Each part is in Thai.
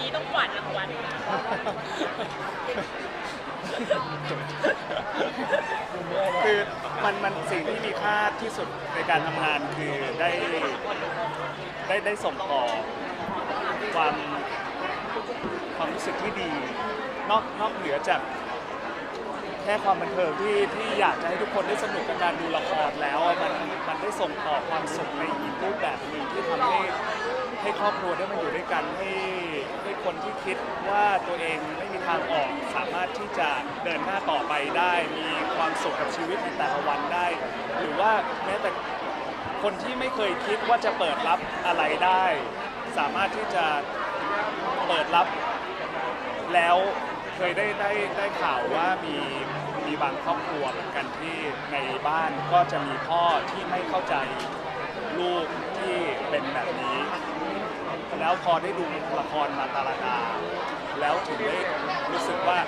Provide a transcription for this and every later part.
นี้ต้องกวาดรางวัลคือมันมันสิ่งที่มีค่าที่สุดในการทำงานคือได้ได้ได้ส่งต่อความความรู้สึกที่ดี นอกนอกเหนือจาก ค่ความบันเทิงที่ที่อยากจะให้ทุกคนได้สนุกกับการดูละครแล้วมันมันได้ส่งต่อความสุขในอีกรูปแบบหนึ่งที่ทำให้ให้ครอบครัวได้มาอยู่ด้วยกันให้ให้คนที่คิดว่าตัวเองไม่มีทางออกสามารถที่จะเดินหน้าต่อไปได้ มีความสุขกับชีวิตในแต่ละวันได้ หรือว่าแม้แต่คนที่ไม่เคยคิดว่าจะเปิดรับอะไรได้ สามารถที่จะเปิดรับแล้วเคยได้ได้ได้ข่าวว่ามี มีบางครอบครัวเหมือนกันที่ในบ้านก็จะมีพ่อที่ไม่เข้าใจลูกที่เป็นแบบนี้ แล้วพอได้ดูละครมาตาลาดา แล้วถึงได้รู้สึกว่า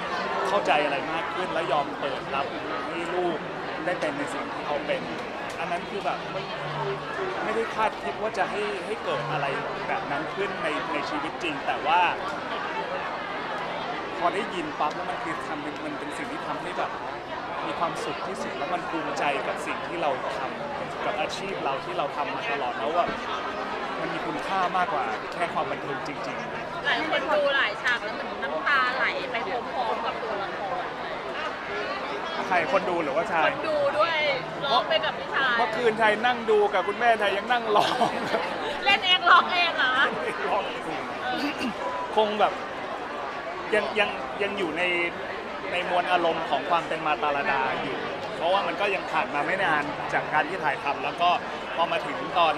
เข้าใจอะไรมากขึ้นและยอมเปิดรับให้ลูกได้เป็นในสิ่งที่เขาเป็น อันนั้นคือแบบไม่ไม่ได้คาดคิดว่าจะให้ให้เกิดอะไรแบบนั้นขึ้นในในชีวิตจริง แต่ว่า พอได้ยินปั๊บแล้วมันคือทำเป็นมันเป็นสิ่งที่ทำให้แบบ มีความสุขที่สุดแล้วมันภูมิใจกับสิ่งที่เราทำกับอาชีพเราที่เราทำมาตลอดแล้วว่ามันมีคุณค่ามากกว่าแค่ความบันเทิงจริงหลายคนดูหลายฉากแล้วเหมือนน้ำตาไหลไปพร้อมๆกับตัวละครๆใครคนดูหรือว่าชาคย นดูด้วยร้องไปกับพี่ชาย เมื่อคืนไทยนั่งดูกับคุณแม่ไทยยังนั่งร้อง เล่นเองร้องเองเหรอ ร้องคงแบบ ยังยังยังอยู่ในในมวลอารมณ์ของความเป็นมาตาลาดาอยู่ เพราะว่ามันก็ยังผ่านมาไม่นานจากการที่ถ่ายทำแล้วก็พอมาถึงตอน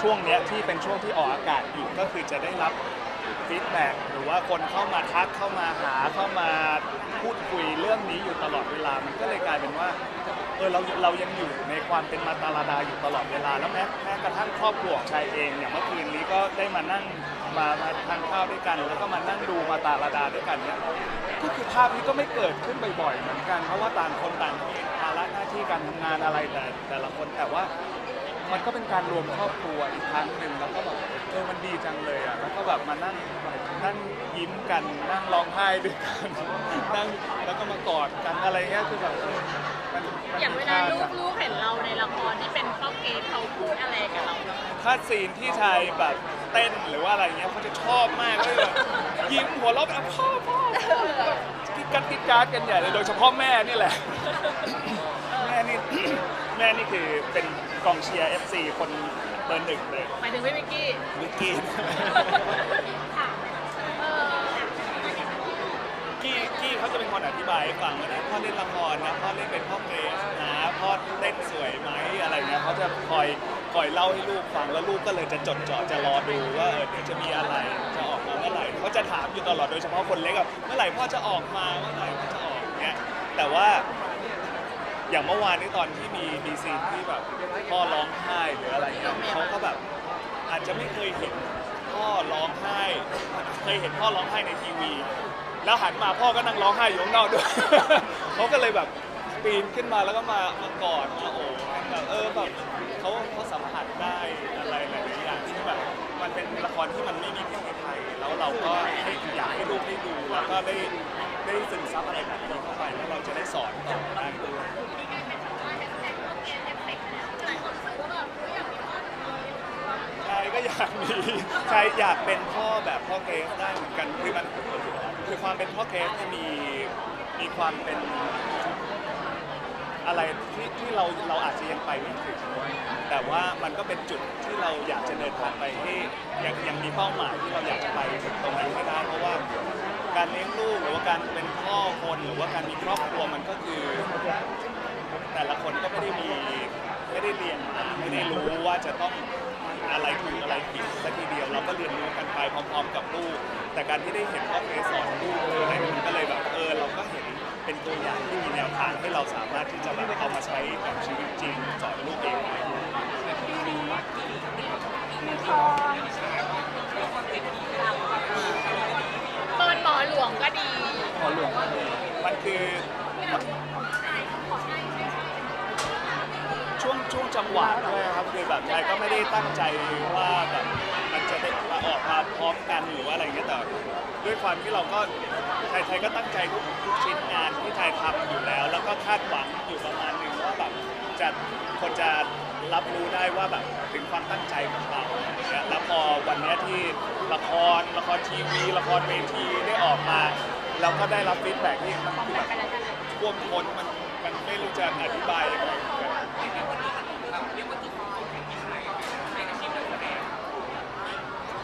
ช่วงเนี้ยที่เป็นช่วงที่ออกอากาศอยู่ก็คือจะได้รับฟีดแบ็กหรือว่าคนเข้ามาทักเข้ามาหาเข้ามาพูดคุยเรื่องนี้อยู่ตลอดเวลา มันก็เลยกลายเป็นว่าเออเราเรายังอยู่ในความเป็นมาตาลาดาอยู่ตลอดเวลา แล้วแม้แม้กระทั่งครอบครัวของชายเองอย่างเมื่อคืนนี้ก็ได้มานั่ง มามาทานข้าวด้วยกัน แล้วก็มานั่งดูมาตาลาดาด้วยกันเนี่ยก็คือภาพนี้ก็ไม่เกิดขึ้นบ่อยๆเหมือนกัน เพราะว่าต่างคนต่างมีภาระหน้าที่การทำงานอะไรแต่แต่ละคนแต่ว่า มันก็เป็นการรวมครอบครัวอีกครั้งหนึ่งแล้วก็แบบเออมันดีจังเลยอะแล้วก็แบบมานั่งนั่งยิ้มกันนั่งร้องไห้ด้วยกันนั่งแล้วก็มากอดกันอะไรเงี้ยคือแบบเออมันมันอย่างเวมีลาค่ลูจักงลูกเห็นเราในละครที่เป็นพ่อเกสเขาพูดอะไรกับเราบ้างไหมถ้าซีนที่ชายแบบเต้นหรือว่าอะไรเงี้ยเขาจะชอบมากเลยแบบยิ้มหัวเราะแบบพ่อพ่อพ่อแบบกิ๊กกัดกิ๊กการ์ดกันใหญ่เลยโดยเฉพาะแม่นี่แหละ แม่นี่ แม่นี่คือเป็น กองเชียร์ FC คนเบอร์หนึ่งเลยหมายถึงพี่วิกกี้ วิกกี้ค่ะเออกี้กี้เขาจะเป็นคนอธิบายให้ฟังว่าเนี่ยพ่อเล่นละครนะพ่อเล่นเป็นพ่อเกรสนะพ่อเต้นสวยไหมอะไรเงี้ยเขาจะคอยคอยเล่าให้ลูกฟังแล้วลูกก็เลยจะจดจ่อจะรอดูว่าเออเดี๋ยวจะมีอะไรจะออกมาเมื่อไหร่เขาจะถามอยู่ตลอดโดยเฉพาะคนเล็กอะเมื่อไหร่พ่อจะออกมาเมื่อไหร่พ่อจะออกเงี้ยแต่ว่า อย่างเมื่อวานนี้ตอนที่มีมีซีนที่แบบพ่อร้องไห้หรืออะไรเงี้ยเขาก็แบบอาจจะไม่เคยเห็นพ่อร้องไห้ เคยเห็นพ่อร้องไห้ในทีวี แล้วหันมาพ่อก็นั่งร้องไห้อยู่ข้างนอกด้วย เขาก็เลยแบบปีนขึ้นมาแล้วก็มามากอดมาโอบแบบเออแบบเขาเขาสัมผัสได้อะไรหลายๆอย่างที่แบบมันเป็นละครที่มันไม่มีที่ไทย แล้วเราก็ให้อยากให้ลูกได้ดูแล้วก็ได้ ได้ซึมซับอะไรแบบนี้เข้าไปแล้วเราจะได้สอนต่อได้ด้วยชายก็อยากมีชายอยากเป็นพ่อแบบพ่อเกรซได้เหมือนกันคือมันคือความเป็นพ่อเกรซเนี่ยมีมีความเป็นอะไรที่ที่เราเราอาจจะยังไปไม่ถึงแต่ว่ามันก็เป็นจุดที่เราอยากจะเดินทางไปให้ยังยังมีเป้าหมายที่เราอยากจะไปถึงตรงนั้นให้ได้เพราะว่า การเลี้ยงลูกหรือว่าการเป็นพ่อคนหรือว่าการมีครอบครัวมันก็คือ แต่ละคนก็ไม่ได้มีไม่ได้เรียนไม่ได้รู้ว่าจะต้องอะไรถูกอะไรผิดสักทีเดียวเราก็เรียนรู้กันไปพร้อม ๆ กับลูก แต่การที่ได้เห็นพ่อเคยสอนลูกอะไรมันก็เลยแบบเออเราก็เห็นเป็นตัวอย่างที่มีแนวทางให้เราสามารถที่จะแบบเอามาใช้กับชีวิตจริงสอนลูกเองได้เปิดหมอหลวงก็ดี พอหลวง มันคือช่วงช่วงจังหวะด้วยครับคือแบบชายก็ไม่ได้ตั้งใจว่าแบบมันจะได้มาออกมาพร้อมกันหรือว่าอะไรเงี้ยแต่ด้วยความที่เราก็ไทยไทยก็ตั้งใจทุกทุกชิ้นงานที่ไทยทำอยู่แล้ว แล้วก็คาดหวังอยู่ประมาณหนึ่งว่าแบบจะคนจะรับรู้ได้ว่าแบบถึงความตั้งใจของเราเนี่ยแล้วพอวันนี้ที่ละครละครทีวีละครเวทีได้ออกมา เราก็ได้รับฟีดแบ็กที่มันคือแบบท่วมท้นมันมันไม่รู้จะอธิบายยังไงเหมือนกัน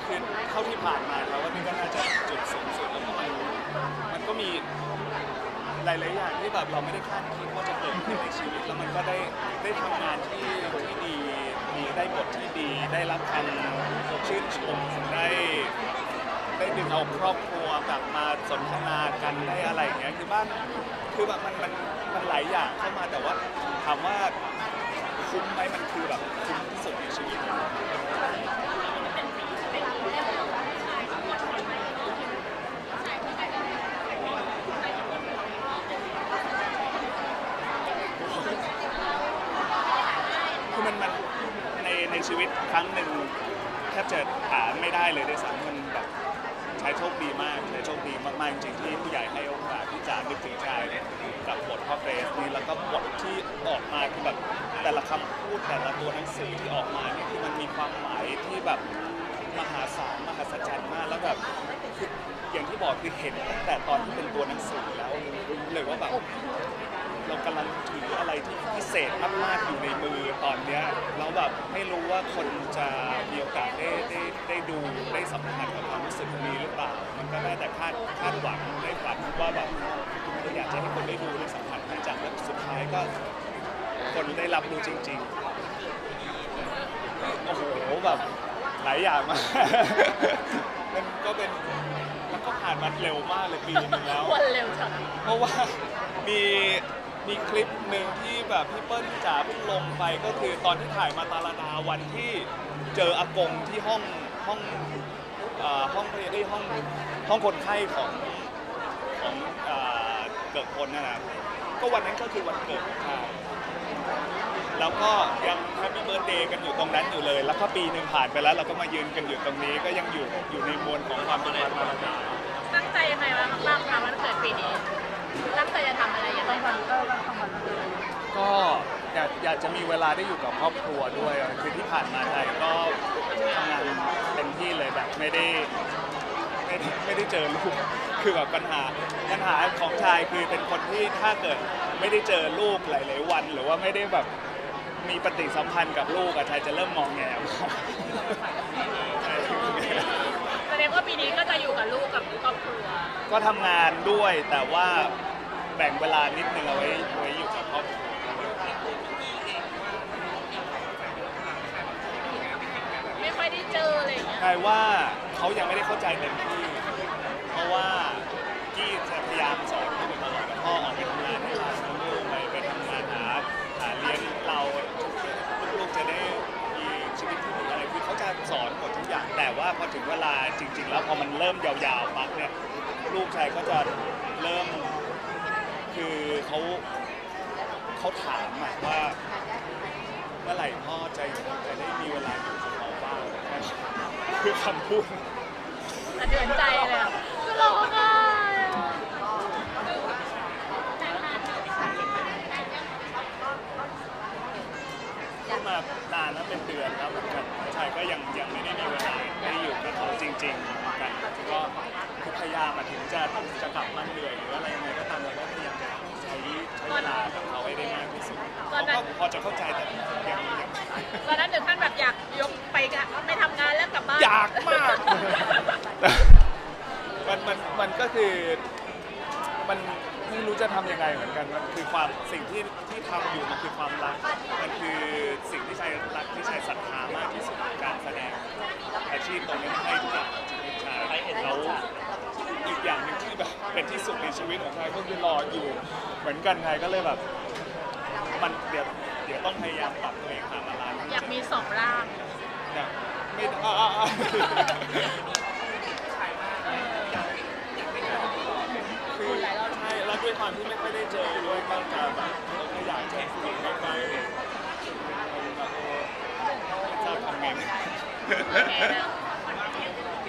คือเท่าที่ผ่านมาแล้วว่านี่ก็น่าจะจุดสูงสุดแล้วก็มันมันก็มีหลายๆอย่างที่แบบเราไม่ได้คาดคิดว่าจะเกิดขึ้นในชีวิตแล้วมันก็ได้ได้ทำงานที่ที่ดีมีได้บทที่ดี ได้รับคำชื่นชมได้ ได้ดึงเอาครอบครัวกลับมาสนทนากันได้อะไรอย่างเงี้ยคือบ้านคือแบบมันมันมันหลายอย่างเข้ามาแต่ว่าถามว่าคุ้มไหมมันคือแบบคุ้มที่สุดในชีวิตคือมันมันในในชีวิตครั้งหนึ่งแทบจะหาไม่ได้เลยด้วยซ้ำมัน แบบใช้โชคดีมากใช้โชคดีมากๆจริงๆที่ผู้ใหญ่ให้โอกาสที่จะนึกถึงชายกับบทพ่อเฟสนี้แล้วก็บทที่ออกมาคือแบบแต่ละคำพูดแต่ละตัวหนังสือที่ออกมาเนี่ยคือมันมีความหมายที่แบบมหาศาลมหัศจรรย์มากแล้วแบบคืออย่างที่บอกคือเห็นตั้งแต่ตอนที่เป็นตัวหนังสือแล้วเลยว่าแบบ เรากำลังถืออะไรที่พิเศษมากๆอยู่ในมือตอนเนี้ยแล้วแบบไม่รู้ว่าคนจะมีโอกาสได้ได้ได้ดูได้สัมผัสกับความรู้สึกนี้หรือเปล่า มันก็ได้แต่คาดคาดหวังได้ฝันว่าแบบอยากจะให้คนได้ดูได้สัมผัสได้จากแล้วสุดท้ายก็คนได้รับรู้จริง ๆ โอ้โหแบบหลายอย่างมาก มันก็เป็นมันก็ผ่านมาเร็วมากเลยปีนึงแล้ว วันเร็วจัง เพราะว่ามี มีคลิปหนึ่งที่แบบพี่เปิ้ลจ๋าเพิ่งลงไปก็คือตอนที่ถ่ายมาตาลาดาวันที่เจออากงที่ห้องห้องเอ่อห้องพยาบาลห้องห้องคนไข้ของของเอ่อเกิดคนนั่นนะก็วันนั้นก็คือวันเกิดของชาแล้วก็ยังแฮปปี้เบิร์ดเดย์กันอยู่ตรงนั้นอยู่เลย แล้วก็ปีหนึ่งผ่านไปแล้วเราก็มายืนกันอยู่ตรงนี้ก็ยังอยู่อยู่ในมวลของความเป็นวันมาลาดาตั้งใจยังไงวะบ้างคะวันเกิดปีนี้ำอะไรยังไงบ้างก็อยากอยากจะมีเวลาได้อยู่กับครอบครัวด้วยอะคือที่ผ่านมาไทยก็ทำงานเต็มที่เลยแบบไม่ได้ไม่ได้ไม่ได้เจอลูก คือแบบปัญหาปัญหาของชายคือเป็นคนที่ถ้าเกิดไม่ได้เจอลูกหลาย ๆ วัน หรือว่าไม่ได้แบบมีปฏิสัมพันธ์กับลูกอะชายจะเริ่มมองแงมแสดงว่าปีนี้ก็จะอยู่กับลูกกับครอบครัว ก็ทำงานด้วยแต่ว่า แบ่งเวลานิดนึงเอาไว้ไว้อยู่กับครอบครัวไม่ค่อยได้เจออะไรอย่างเงี้ยกลายว่าเขายังไม่ได้เข้าใจเต็มที่ เพราะว่ากี้จะพยายามสอนเขาตลอดว่าพ่อออกไปทำงานให้เราลูกไปไปทำงานหาหาเลี้ยงเราลูกๆจะได้มีชีวิตที่ดีอะไรคือเขาจะสอนหมดทุกอย่าง แต่ว่าพอถึงเวลาจริง ๆ แล้วพอมันเริ่มยาวๆปั๊บเนี่ยลูกชายก็จะเริ่ม เขาเขาถามอะว่าเมื่อไหร่พ่อจะจะได้มีเวลาอยู่กับเขาบ้างคือคำพูด สะเทือนใจเลยอะก็ร้องไห้อะพูดมานานแล้วเป็นเดือนแล้วเหมือนกันชายก็ยังยังไม่ได้มีเวลาได้อยู่กับเขาจริงๆเหมือนกันก็พยายามมาถึงจะจะกลับมาเหนื่อยหรืออะไรยังไงก็ตามเราก็พ เวลากับเขาให้ได้มากที่สุดเขาก็พอจะเข้าใจแต่ยังยังตอนนั้นถึงขั้นแบบอยากยกไปกะไม่ทำงานแล้วกลับบ้านอยากมาก มันมันมันก็คือมันไม่รู้จะทำยังไงเหมือนกัน มันคือความสิ่งที่ที่ทำอยู่มันคือความรัก มันคือสิ่งที่ชายรักที่ชายศรัทธามากที่สุดการแสดงอาชีพตรงนี้ให้ทุกอย่างกับชีวิตชายแล้ว อีกอย่างหนึ่งที่แบบเป็นที่สุดในชีวิตของชายก็คือรออยู่ เหมือนกันชายก็เลยแบบ มันเดี๋ยวเดี๋ยวต้องพยายามปรับตัวเองหาบาลานซ์อยากมีสองร่าง อยากไม่อ่าอ่าอ่าคือใช่แล้วด้วยความที่ไม่ค่อยได้เจอด้วยก็จะแบบก็อยากจะคุยใกล้ๆแบบเออจะทำไง โอเคนะ โอเค